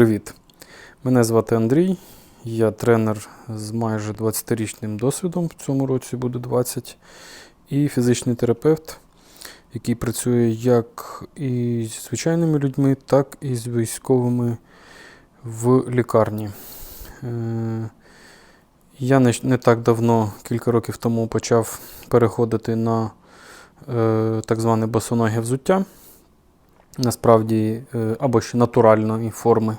Привіт! Мене звати Андрій. Я тренер з майже 20-річним досвідом. В цьому році буде 20. І фізичний терапевт, який працює як і з звичайними людьми, так і з військовими в лікарні. Е, Я не, так давно, кілька років тому, почав переходити на е, так зване босоноге взуття. Насправді, е, або ще натуральної форми,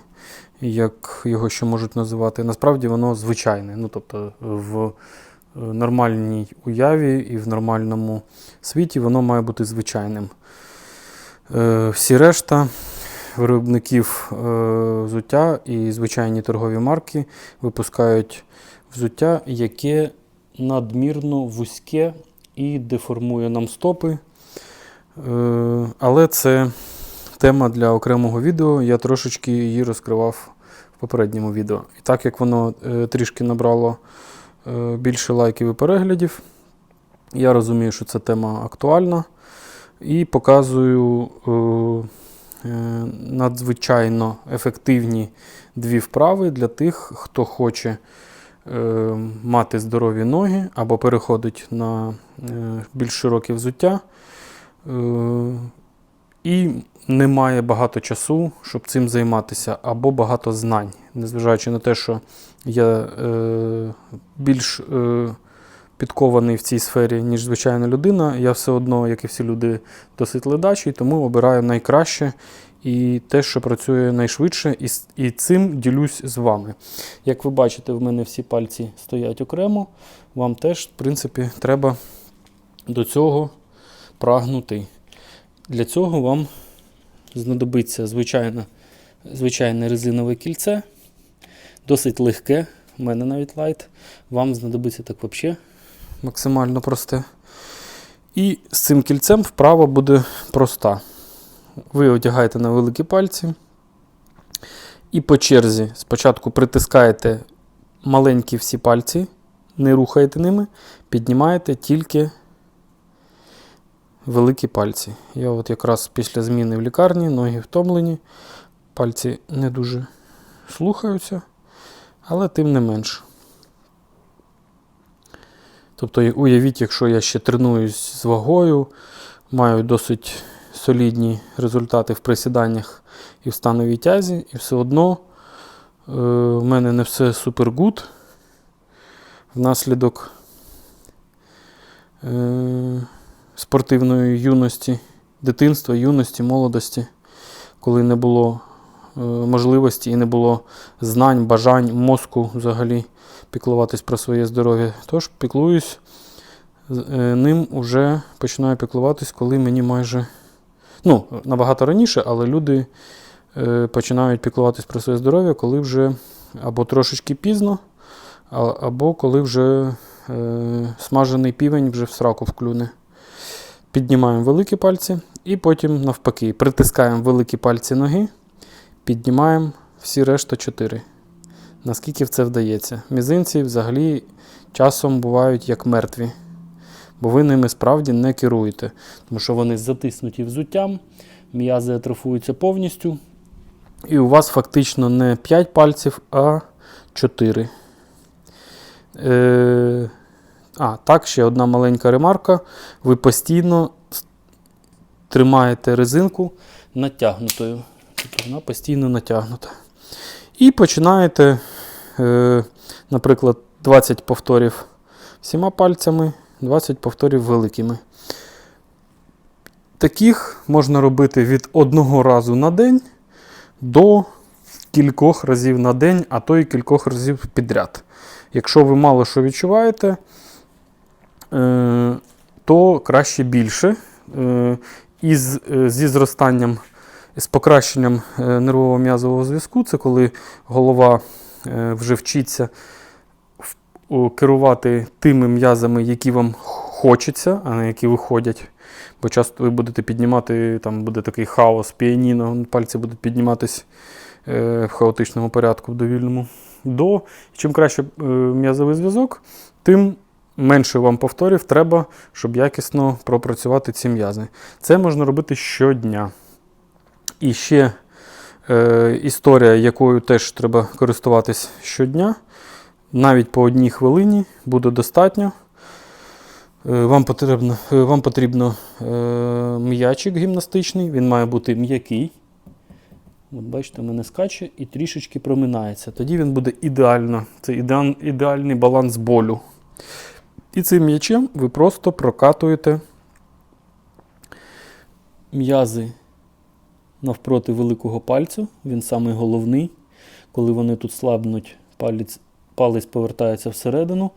як його ще можуть називати. Насправді воно звичайне. Ну, тобто в е, нормальній уяві і в нормальному світі воно має бути звичайним. Е, Всі решта виробників е, взуття і звичайні торгові марки випускають взуття, яке надмірно вузьке і деформує нам стопи. Але це тема для окремого відео. Я трошечки її розкривав в попередньому відео. І так як воно е, трішки набрало е, більше лайків і переглядів, я розумію, що ця тема актуальна. І показую е, надзвичайно ефективні дві вправи для тих, хто хоче мати здорові ноги або переходить на більш широке взуття. І немає багато часу, щоб цим займатися, або багато знань. Незважаючи на те, що я е, більш е, підкований в цій сфері, ніж звичайна людина, я все одно, як і всі люди, досить ледачий, тому обираю найкраще і те, що працює найшвидше, і, і цим ділюсь з вами. Як ви бачите, в мене всі пальці стоять окремо. Вам теж, в принципі, треба до цього прагнути. Для цього вам знадобиться звичайно, звичайне резинове кільце, досить легке, у мене навіть лайт. Вам знадобиться так взагалі максимально просте. І з цим кільцем вправа буде проста. Ви одягаєте на великі пальці. І по черзі спочатку притискаєте маленькі всі пальці, не рухаєте ними, піднімаєте тільки великі пальці. Я от якраз після зміни в лікарні, ноги втомлені, пальці не дуже слухаються, але тим не менш. Тобто, уявіть, якщо я ще тренуюсь з вагою, маю досить солідні результати в присіданнях і в становій тязі, і все одно е, в мене не все супер гуд. Внаслідок е, спортивної юності, дитинства, юності, молодості, коли не було е, можливості і не було знань, бажань, мозку взагалі піклуватись про своє здоров'я. Тож піклуюсь е, ним уже починаю піклуватись, коли мені майже ну, набагато раніше, але люди е, починають піклуватись про своє здоров'я, коли вже або трошечки пізно, або коли вже смажений півень вже в сраку вклюне. Піднімаємо великі пальці і потім навпаки притискаємо великі пальці ноги, піднімаємо всі решта 4. Наскільки в це вдається. Мізинці взагалі часом бувають як мертві, бо ви ними справді не керуєте, тому що вони затиснуті взуттям, м'язи атрофуються повністю. І у вас фактично не 5 пальців, а 4. Е, а, так, ще одна маленька ремарка. Ви постійно тримаєте резинку натягнутою. Тобто вона постійно натягнута. І починаєте, е, наприклад, 20 повторів всіма пальцями, 20 повторів великими. Таких можна робити від одного разу на день до кількох разів на день, а то й кількох разів підряд. Якщо ви мало що відчуваєте, то краще більше. Е, із, е, зі зростанням, з покращенням е, нервово-м'язового зв'язку, це коли голова е, вже вчиться керувати тими м'язами, які вам хочеться, а не які виходять. Бо часто ви будете піднімати, там буде такий хаос, піаніно, пальці будуть підніматись е, в хаотичному порядку, в довільному. До, чим краще е, м'язовий зв'язок, тим менше вам повторів треба, щоб якісно пропрацювати ці м'язи. Це можна робити щодня. І ще Е, історія, якою теж треба користуватись щодня. Навіть по одній хвилині буде достатньо. Е, Вам потрібно, е, вам потрібно е, м'ячик гімнастичний, він має бути м'який. От бачите, мене скаче і трішечки проминається. Тоді він буде ідеально. Це ідеал, ідеальний баланс болю. І цим м'ячем ви просто прокатуєте м'язи навпроти великого пальцю. Він самий головний. Коли вони тут слабнуть, палець, палець повертається всередину,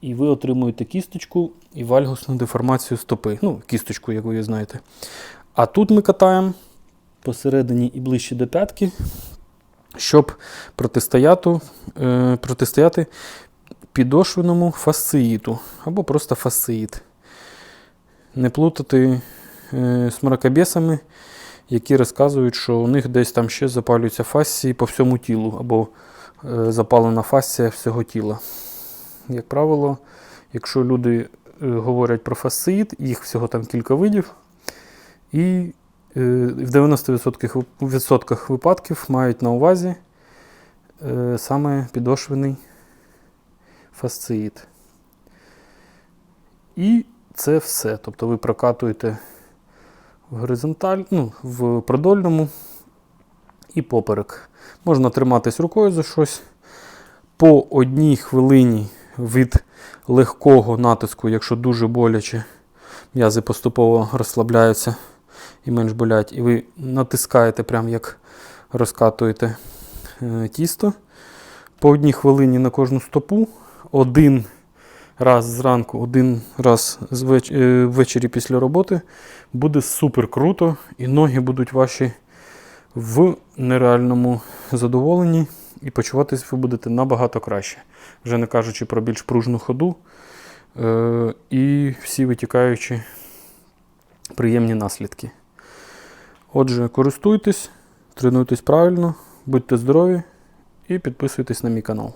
і ви отримуєте кісточку і вальгусну деформацію стопи. Ну, кісточку, як ви знаєте. А тут ми катаємо посередині і ближче до п'ятки, щоб протистояти, е, протистояти підошвеному фасциїту або просто фасциїт. Не плутати е, з мракобесами, які розказують, що у них десь там ще запалюються фасції по всьому тілу, або е, запалена фасція всього тіла. Як правило, якщо люди е, говорять про фасциїт, їх всього там кілька видів, і е, в 90% випадків мають на увазі саме підошвений фасциїт. І це все. Тобто ви прокатуєте в горизонталь, ну, в продольному і поперек. Можна триматись рукою за щось. По одній хвилині від легкого натиску, якщо дуже боляче, м'язи поступово розслабляються і менш болять. І ви натискаєте, прям як розкатуєте е, тісто. По одній хвилині на кожну стопу. Один раз зранку, один раз е, ввечері після роботи буде супер круто, і ноги будуть ваші в нереальному задоволенні, і почуватись ви будете набагато краще. Вже не кажучи про більш пружну ходу е, і всі витікаючі приємні наслідки. Отже, користуйтесь, тренуйтесь правильно, будьте здорові і підписуйтесь на мій канал.